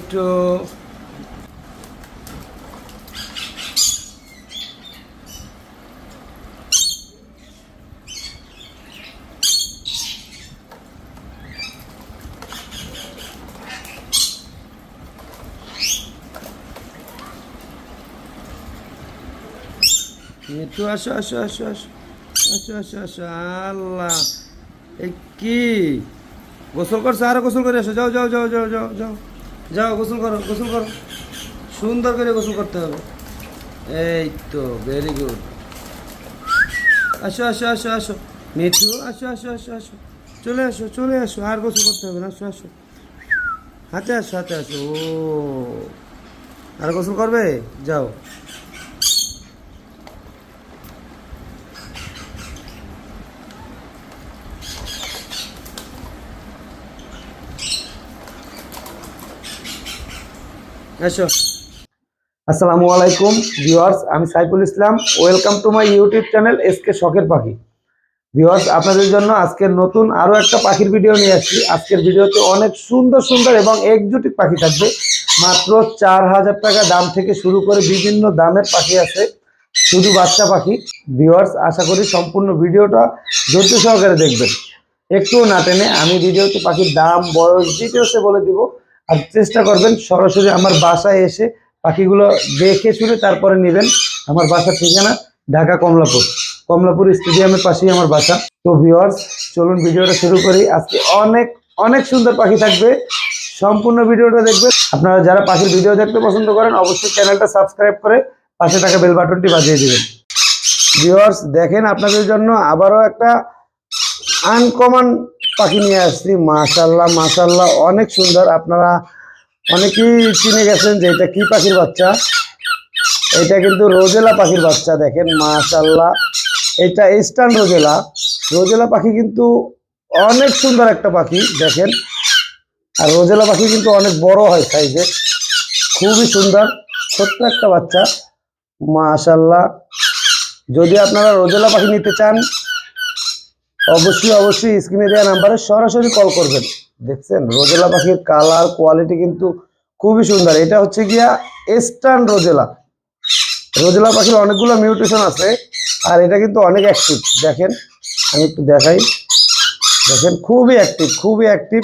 মিঠু মিঠু আসো আসো আসো আসো আসো আসো আসো, আল্লাহ। এই কি? গোসল করছ? আরও গোসল করে আসো। যাও যাও যাও যাও যাও যাও। যাও, গোসল করো গোসল করো। সুন্দর করে গোসল করতে হবে। এই তো ভেরি গুড আসো আসো আসো আসো। মিঠু, আসো আসো আসো আসো। চলে আসো চলে আসো। আর গোসল করতে হবে না, আসো আসো। হাতে আসো হাতে আসো। ও। আর গোসল করবে? যাও। আসো আসসালামু আলাইকুম, ভিউয়ার্স, আমি Saiful Islam. Welcome to my YouTube channel SK শখের পাখি। ভিউয়ার্স, আপনাদের জন্য আজকের নতুন আরও একটা পাখির ভিডিও নিয়ে আসছি। আজকের ভিডিওতে অনেক সুন্দর সুন্দর এবং একজোটিক পাখি থাকবে। মাত্র চার হাজার টাকা দাম থেকে শুরু করে বিভিন্ন দামের পাখি আছে। শুধু বাচ্চা পাখি। ভিউয়ার্স, আশা করি সম্পূর্ণ ভিডিওটা ধৈর্য সহকারে দেখবেন। একটুও না টেনে আমি ভিডিওতে পাখির দাম, বয়স ডিটেলসে বলে দিব। আর চেষ্টা করবেন সরাসরি আমার বাসায় এসে পাখিগুলো দেখে শুনে তারপরে নেবেন আমার বাসার ঠিকানা ঢাকা কমলাপুর। কমলাপুর স্টেডিয়ামের পাশেই আমার বাসা। তো ভিউয়ার্স চলুন ভিডিওটা শুরু করি। আজকে অনেক অনেক সুন্দর পাখি থাকবে। সম্পূর্ণ ভিডিওটা দেখবেন। আপনারা যারা পাখির ভিডিও দেখতে পছন্দ করেন, অবশ্যই চ্যানেলটা সাবস্ক্রাইব করে পাশে থাকা বেল বাটনটি বাজিয়ে দিবেন। ভিউয়ার্স দেখেন আপনাদের জন্য আবারও একটা আনকমন পাখি নিয়ে আসছি মাশাল্লাহ মাশাল্লাহ অনেক সুন্দর। আপনারা অনেকেই চিনে গেছেন যে এটা কি পাখির বাচ্চা? এটা কিন্তু রোজেলা পাখির বাচ্চা, দেখেন মাশাল্লাহ এটা ইস্টার্ন রোজেলা। রোজেলা পাখি কিন্তু অনেক সুন্দর একটা পাখি, দেখেন। আর রোজেলা পাখি কিন্তু অনেক বড় হয় সাইজে। খুবই সুন্দর, ছোট্ট একটা বাচ্চা মাশাল্লাহ যদি আপনারা রোজেলা পাখি নিতে চান অবশ্যই অবশ্যই স্ক্রিনে দেওয়া নাম্বারে সরাসরি কল করবেন। দেখছেন, রোজেলা পাখির কালার কোয়ালিটি কিন্তু খুবই সুন্দর। এটা হচ্ছে গিয়া এস্টার্ন রোজেলা। রোজেলা পাখির অনেকগুলো মিউটেশন আছে, আর এটা কিন্তু অনেক অ্যাক্টিভ দেখেন, আমি একটু দেখাই। দেখেন, খুবই অ্যাক্টিভ খুবই অ্যাক্টিভ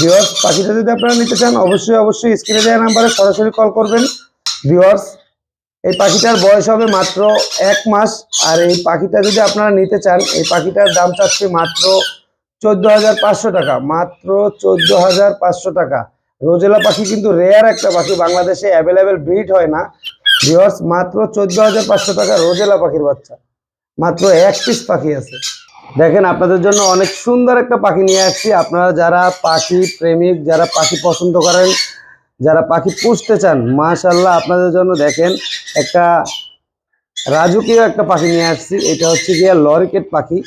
ভিওয়ার্স পাখিটা যদি আপনারা নিতে চান, অবশ্যই অবশ্যই স্ক্রিনে দেওয়া নাম্বারে সরাসরি কল করবেন। ভিওয়ার্স এই পাখিটার বয়স হবে মাত্র এক মাস, আর এই পাখিটা যদি আপনারা নিতে চান, এই পাখিটার দাম চাচ্ছে মাত্র চোদ্দ হাজার পাঁচশো টাকা, মাত্র চোদ্দ হাজার পাঁচশো টাকা। রোজেলা পাখি কিন্তু রেয়ার একটা পাখি, বাংলাদেশে অ্যাভেলেবেল ব্রিড হয় না। ভিওর্স মাত্র চোদ্দ হাজার পাঁচশো টাকা রোজেলা পাখির বাচ্চা। মাত্র এক পিস পাখি আছে। দেখেন, আপনাদের জন্য অনেক সুন্দর একটা পাখি নিয়ে আসছি। আপনারা যারা পাখি প্রেমিক, যারা পাখি পছন্দ করেন যারা পাখি পুষতে চান মাশাল্লাহ আপনাদের জন্য দেখেন একটা রাজকীয় একটা পাখি নিয়ে আসছি। এটা হচ্ছে গিয়া লরিকেট পাখি।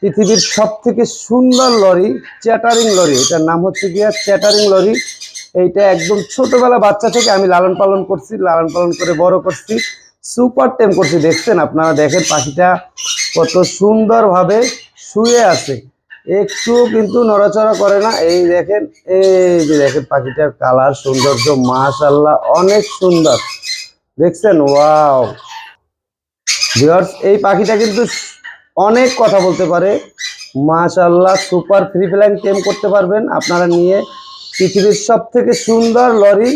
পৃথিবীর সব থেকে সুন্দর লরি চ্যাটারিং লরি। এটার নাম হচ্ছে গিয়া চ্যাটারিং লরি। এইটা একদম ছোটবেলা বাচ্চা থেকে আমি লালন পালন করছি, লালন পালন করে বড় করছি, সুপার টেম করছি। দেখছেন আপনারা, দেখেন পাখিটা কত সুন্দরভাবে শুয়ে আছে। একটু কিন্তু নড়াচড়া করে না। এই দেখেন, এই যে দেখেন পাখিটার কালার, সৌন্দর্য মাশাল্লাহ অনেক সুন্দর। দেখছেন? ওয়াও। ভিউয়ার্স, এই পাখিটা কিন্তু অনেক কথা বলতে পারে। মাশাল্লাহ সুপার ফ্রি ফ্লাইং টেম করতে পারবেন। আপনারা নিয়ে পৃথিবীর সব থেকে সুন্দর লরি,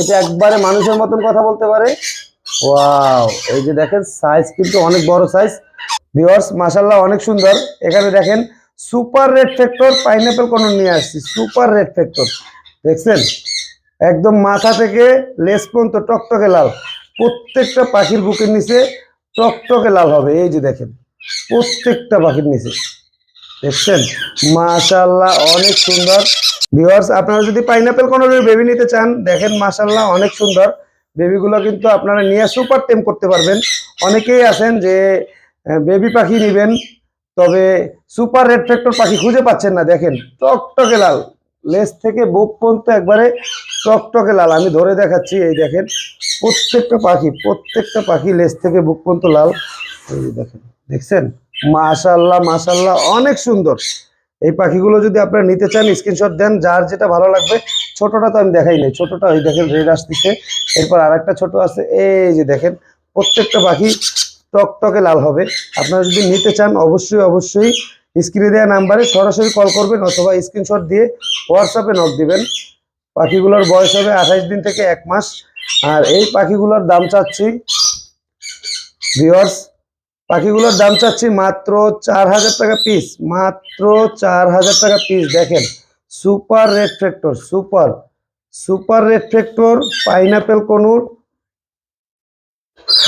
এটা একবারে মানুষের মতন কথা বলতে পারে। ওয়াও, এই যে দেখেন সাইজ কিন্তু অনেক বড় সাইজ ভিউয়ার্স মাশাল্লাহ অনেক সুন্দর। এখানে দেখেন সুপার রেড ফ্যাক্টর পাইনাপেল কোন নিয়ে আসছি, সুপার রেড ফ্যাক্টর দেখছেন? একদম মাথা থেকে লেস পর্যন্ত টকটকে লাল। প্রত্যেকটা পাখির বুকের নিচে টকটকে লাল হবে, এই যে দেখেন। প্রত্যেকটা পাখির নিচে। দেখছেন? মাশাল্লাহ অনেক সুন্দর। ভিউয়ার্স, আপনারা যদি পাইনাপেল কোনো বেবি নিতে চান, দেখেন মাশাল্লাহ অনেক সুন্দর। বেবিগুলো কিন্তু আপনারা নিয়ে সুপার টেম করতে পারবেন। অনেকেই আছেন যে বেবি পাখি নেবেন তবে সুপার রেড ফ্যাক্টর পাখি খুঁজে পাচ্ছেন না, দেখেন। টকটকে লাল। লেজ থেকে বুক পর্যন্ত একবারে টকটকে লাল। আমি ধরে দেখাচ্ছি, এই দেখেন, প্রত্যেকটা পাখি প্রত্যেকটা পাখি লেজ থেকে বুক পর্যন্ত লাল। এই দেখেন, দেখছেন? মাশাল্লাহ মাশাল্লাহ অনেক সুন্দর। এই পাখিগুলো যদি আপনারা নিতে চান, স্ক্রিনশট দেন, যার যেটা ভালো লাগবে। ছোটটা তো আমি দেখাই নাই, ছোটটা ওই দেখেন রেড আসতেছে। এরপর আর একটা ছোটো আছে, এই যে দেখেন, প্রত্যেকটা পাখি টকটকে লাল হবে। আপনারা যদি নিতে চান, অবশ্যই অবশ্যই স্ক্রিনে দেওয়া নাম্বারে সরাসরি কল করবেন অথবা স্ক্রিনশট দিয়ে হোয়াটসঅ্যাপে নক দিবেন। পাখিগুলোর বয়স হবে আঠাইশ দিন থেকে এক মাস। আর এই পাখিগুলোর দাম চাচ্ছি ভিওর্স পাখিগুলোর দাম চাচ্ছি মাত্র চার হাজার টাকা পিস মাত্র চার হাজার টাকা পিস দেখেন super red factor super super red factor pineapple conure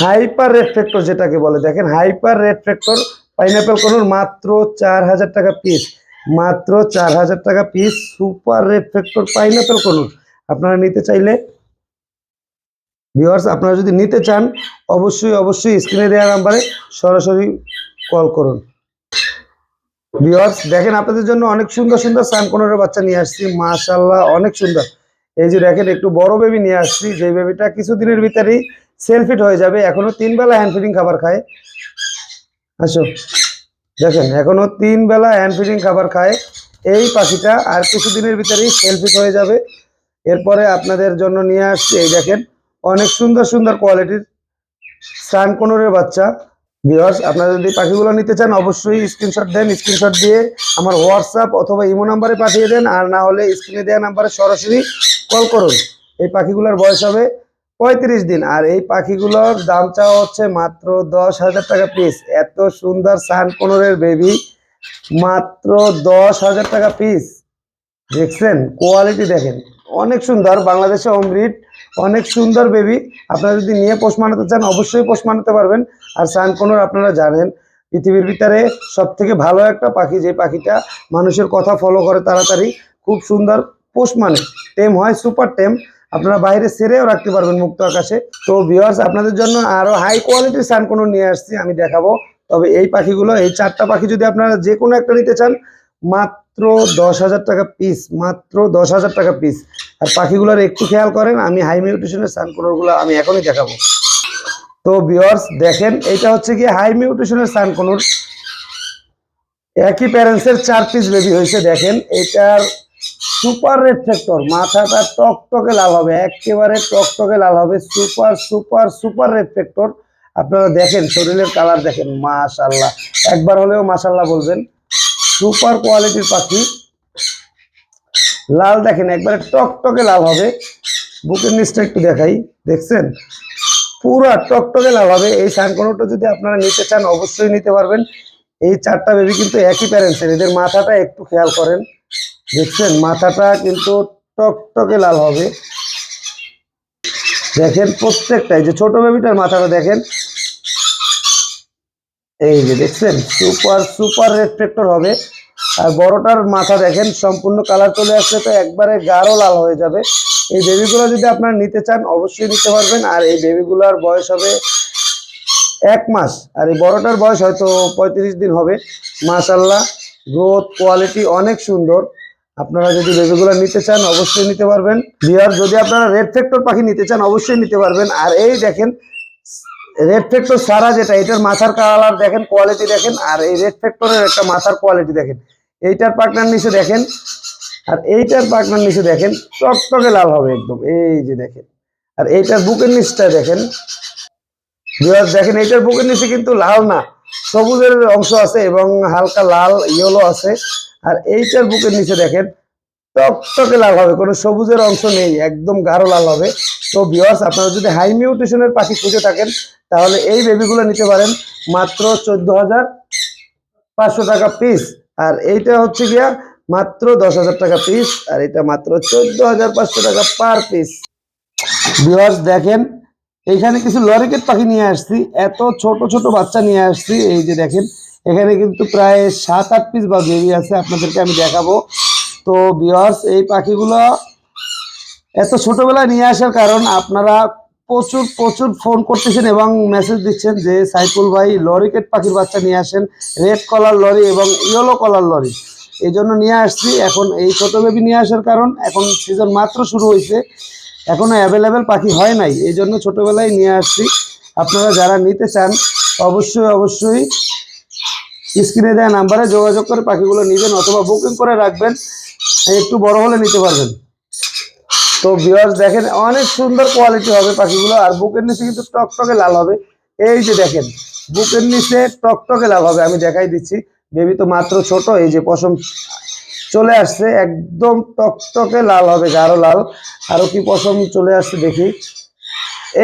hyper red factor যেটাকে বলে, দেখেন hyper red factor pineapple conure মাত্র চার হাজার টাকা পিস মাত্র চার হাজার টাকা piece super red factor pineapple conure. আপনারা নিতে চাইলে ভিউয়ার্স আপনারা যদি নিতে চান, অবশ্যই অবশ্যই স্ক্রিনে দেওয়া নাম্বারে সরাসরি কল করুন। ভিউয়ার্স দেখেন আপনাদের জন্য অনেক সুন্দর সুন্দর সানকোনের বাচ্চা নিয়ে আসছি মাশাল্লাহ অনেক সুন্দর। এই যে দেখেন, একটু বড় বেবি নিয়ে আসছি যে বেবিটা কিছুদিনের ভিতরেই সেলফিট হয়ে যাবে। এখনও তিন বেলা হ্যান্ড ফিডিং খাবার খায়। আসো। দেখেন, এখনও তিন বেলা হ্যান্ড ফিডিং খাবার খায়। এই পাখিটা আর কিছুদিনের ভিতরেই সেলফিট হয়ে যাবে। এরপরে আপনাদের জন্য নিয়ে আসছি, এই দেখেন, অনেক সুন্দর সুন্দর কোয়ালিটির সানকোনরের বাচ্চা। ভিউয়ার্স আপনারা যদি পাখিগুলো নিতে চান, অবশ্যই স্ক্রিনশট দেন স্ক্রিনশট দিয়ে আমার হোয়াটসঅ্যাপ অথবা ইমো নাম্বারে পাঠিয়ে দেন, আর না হলে স্ক্রিনে দেওয়া নাম্বারে সরাসরি কল করুন। এই পাখিগুলোর বয়স হবে পঁয়ত্রিশ দিন। আর এই পাখিগুলোর দাম চাওয়া হচ্ছে মাত্র দশ হাজার টাকা পিস এত সুন্দর সান সানকোনরের বেবি মাত্র দশ হাজার টাকা পিস দেখছেন? কোয়ালিটি দেখেন। অনেক সুন্দর, বাংলাদেশে অমৃত অনেক সুন্দর বেবি আপনারা যদি নিয়ে পোষ মানাতে চান, অবশ্যই পোষ মানাতে পারবেন। আর সান সানকোনর আপনারা জানেন, পৃথিবীর ভিতরে সব থেকে ভালো একটা পাখি, যে পাখিটা মানুষের কথা ফলো করে তাড়াতাড়ি, খুব সুন্দর পোষ মানে। টেম হয় সুপার টেম। আপনারা বাইরে সেরেও রাখতে পারবেন মুক্ত আকাশে। তো ভিওয়ার্স আপনাদের জন্য আরও হাই কোয়ালিটির সানকোনর নিয়ে আসছি, আমি দেখাবো। তবে এই পাখিগুলো, এই চারটা পাখি যদি আপনারা যে কোনো একটা নিতে চান, মাত্র দশ হাজার টাকা পিস মাত্র দশ হাজার টাকা পিস আর পাখিগুলোর একটু খেয়াল করেন, আমি হাই মিউটেশনের সানকোনরগুলো আমি এখনই দেখাবো। তো ভিউয়ার্স দেখেন, এটা হচ্ছে কি হাই মিউটেশনের সানকোনর। একই প্যারেন্টসের চার পিস বেবি হয়েছে, দেখেন, এটার সুপার রেড ফ্যাক্টর মাথাটা টকটকে লাল হবে, একেবারে টকটকে লাল হবে, super super super red factor আপনারা দেখেন, শরীরের কালার দেখেন মাশাল্লাহ একবার হলেও মাশাল্লাহ বলবেন। সুপার কোয়ালিটির পাখি। লাল দেখেন, একবারে টকটকে লাল হবে। বুকের নিচটা একটু দেখাই, দেখছেন? পুরা টকটকে লাল হবে। এই সানকোনোটা যদি আপনারা নিতে চান, অবশ্যই নিতে পারবেন। এই চারটা বেবি কিন্তু একই প্যারেন্টসের এদের মাথাটা একটু খেয়াল করেন। দেখছেন, মাথাটা কিন্তু টকটকে লাল হবে। দেখেন প্রত্যেকটাই যে ছোট বেবিটার মাথাটা দেখেন। এই যে দেখছেন সুপার সুপার রেফ্লেক্টর হবে। আর বড়টার মাথা দেখেন, সম্পূর্ণ কালার চলে আসছে, তো একবারে গাঢ় লাল হয়ে যাবে। এই বেবিগুলো যদি আপনারা নিতে চান, অবশ্যই নিতে পারবেন। আর এই বেবিগুলোর বয়স হবে এক মাস। আর এই বড়টার বয়স হয়তো পঁয়ত্রিশ দিন হবে। মাশাল্লাহ গ্রোথ কোয়ালিটি অনেক সুন্দর। আপনারা যদি বেবিগুলো নিতে চান, অবশ্যই নিতে পারবেন। বিহার যদি আপনারা রেড ফ্যাক্টর পাখি নিতে চান, অবশ্যই নিতে পারবেন। আর এই দেখেন, রেড ফ্যাক্টর সারা যেটা, এটার মাথার কালার দেখেন কোয়ালিটি দেখেন, আর এই রেড ফ্যাক্টরের একটা মাথার কোয়ালিটি দেখেন। এইটার পাকনার নিচে দেখেন, আর এইটার পাকনার নিচে দেখেন, টকটকে লাল হবে একদম, এই যে দেখেন। আর এইটার বুকের নিচটা দেখেন দেখেন, এইটার বুকের নিচে কিন্তু লাল না। সবুজের অংশ আছে এবং হালকা লাল ইয়েলো আছে। আর এইটার বুকের নিচে দেখেন, টকটকে লাল হবে, কোনো সবুজের অংশ নেই, একদম গাঢ় লাল হবে। তো ভিউয়ার্স আপনারা যদি হাই মিউটেশনের পাখি খুঁজে থাকেন, তাহলে এই বেবিগুলো নিতে পারেন মাত্র চোদ্দ হাজার পাঁচশো টাকা পিস আর এইটা হচ্ছে গিয়া মাত্র দশ হাজার টাকা পিস আর এটা মাত্র চোদ্দ হাজার পাঁচশো টাকা পার পিস ভিউয়ার্স দেখেন এখানে কিছু লরিকেট পাখি নিয়ে আসছি, এত ছোট ছোট বাচ্চা নিয়ে আসছি, এই যে দেখেন, এখানে কিন্তু প্রায় সাত আট পিস বা বেবি আছে, আপনাদেরকে আমি দেখাবো। তো ভিউয়ার্স এই পাখিগুলো এত ছোটবেলায় নিয়ে আসার কারণ আপনারা প্রচুর প্রচুর ফোন করতেছেন এবং মেসেজ দিচ্ছেন যে, সাইফুল ভাই লরিকেট পাখির বাচ্চা নিয়ে আসেন রেড কলার লরি এবং ইয়েলো কলার লরি। এই জন্য নিয়ে আসছি। এখন এই ছোট বেবি নিয়ে আসার কারণ, এখন সিজন মাত্র শুরু হয়েছে। এখনও অ্যাভেলেবেল পাখি হয় নাই। এই জন্য ছোটবেলায় নিয়ে আসছি। আপনারা যারা নিতে চান, অবশ্যই অবশ্যই স্ক্রিনে দেওয়া নাম্বারে যোগাযোগ করে পাখিগুলো নেবেন অথবা বুকিং করে রাখবেন। একটু বড় হলে নিতে পারবেন। তো ভিউয়ার্স দেখেন, অনেক সুন্দর কোয়ালিটি হবে পাখিগুলো, আর বুকের নিচে কিন্তু টকটকে লাল হবে। এই যে দেখেন, বুকের নিচে টকটকে লাল হবে, আমি দেখাই দিচ্ছি। বেবি তো মাত্র ছোট, এই যে পশম চলে আসছে, একদম টকটকে লাল হবে, গাঢ় লাল। আরও কি পশম চলে আসছে দেখি।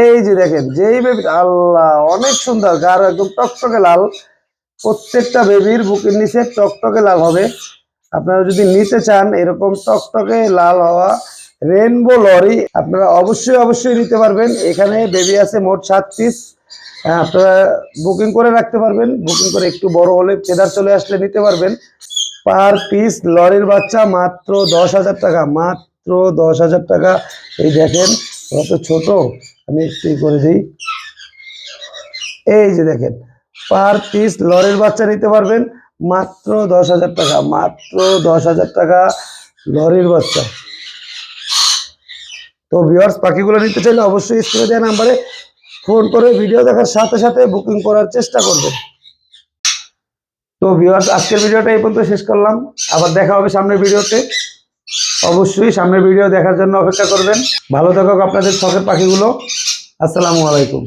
এই যে দেখেন, যেই বেবি আল্লাহ, অনেক সুন্দর, গাঢ় একদম টকটকে লাল। প্রত্যেকটা বেবির বুকের নিচে টকটকে লাল হবে। আপনারা যদি নিতে চান, এরকম টকটকে লাল হওয়া রেনবো লরি, আপনারা অবশ্যই অবশ্যই নিতে পারবেন। এখানে বেবি আছে মোট সাত পিস আপনারা বুকিং করে রাখতে পারবেন। বুকিং করে একটু বড় হলে ফেদার চলে আসলে নিতে পারবেন। পার পিস লরির বাচ্চা মাত্র দশ হাজার টাকা, মাত্র দশ হাজার টাকা। এই দেখেন ওরা তো ছোট, আমি একটু করে দিই। এই যে দেখেন পার পিস লরির বাচ্চা নিতে পারবেন, মাত্র দশ হাজার টাকা, মাত্র দশ হাজার টাকা লরির বাচ্চা। তো ভিউয়ার্স পাখিগুলো নিতে চাইলে অবশ্যই স্ক্রিনে দেওয়া নাম্বারে ফোন করে ভিডিও দেখার সাথে সাথে বুকিং করার চেষ্টা করবেন। তো ভিউয়ার্স আজকের ভিডিওটা এই পর্যন্ত শেষ করলাম। আবার দেখা হবে সামনের ভিডিওতে। অবশ্যই সামনের ভিডিও দেখার জন্য অপেক্ষা করবেন। ভালো থাকুক আপনাদের শখের পাখিগুলো। আসসালামু আলাইকুম।